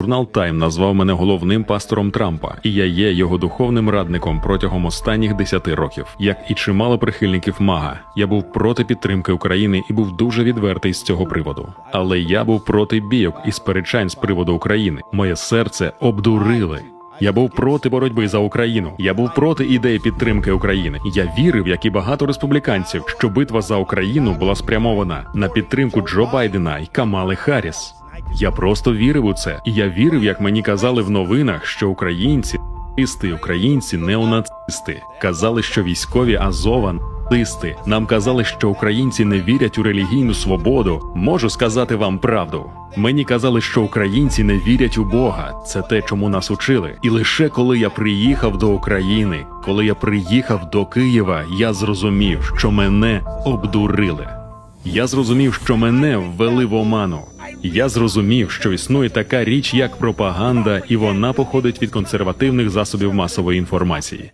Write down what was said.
Журнал Тайм назвав мене головним пастором Трампа, і я є його духовним радником протягом останніх 10 років. Як і чимало прихильників Мага, я був проти підтримки України і був дуже відвертий з цього приводу. Але я був проти бійок і сперечань з приводу України. Моє серце обдурили. Я був проти боротьби за Україну. Я був проти ідеї підтримки України. Я вірив, як і багато республіканців, що битва за Україну була спрямована на підтримку Джо Байдена і Камали Харріс. Я просто вірив у це, і я вірив, як мені казали в новинах, що українці нацисти, українці неонацисти. Казали, що військові Азова нацисти. Нам казали, що українці не вірять у релігійну свободу. Можу сказати вам правду. Мені казали, що українці не вірять у Бога. Це те, чому нас учили. І лише коли я приїхав до України, коли я приїхав до Києва, я зрозумів, що мене обдурили. Я зрозумів, що мене ввели в оману. Я зрозумів, що існує така річ, як пропаганда, і вона походить від консервативних засобів масової інформації.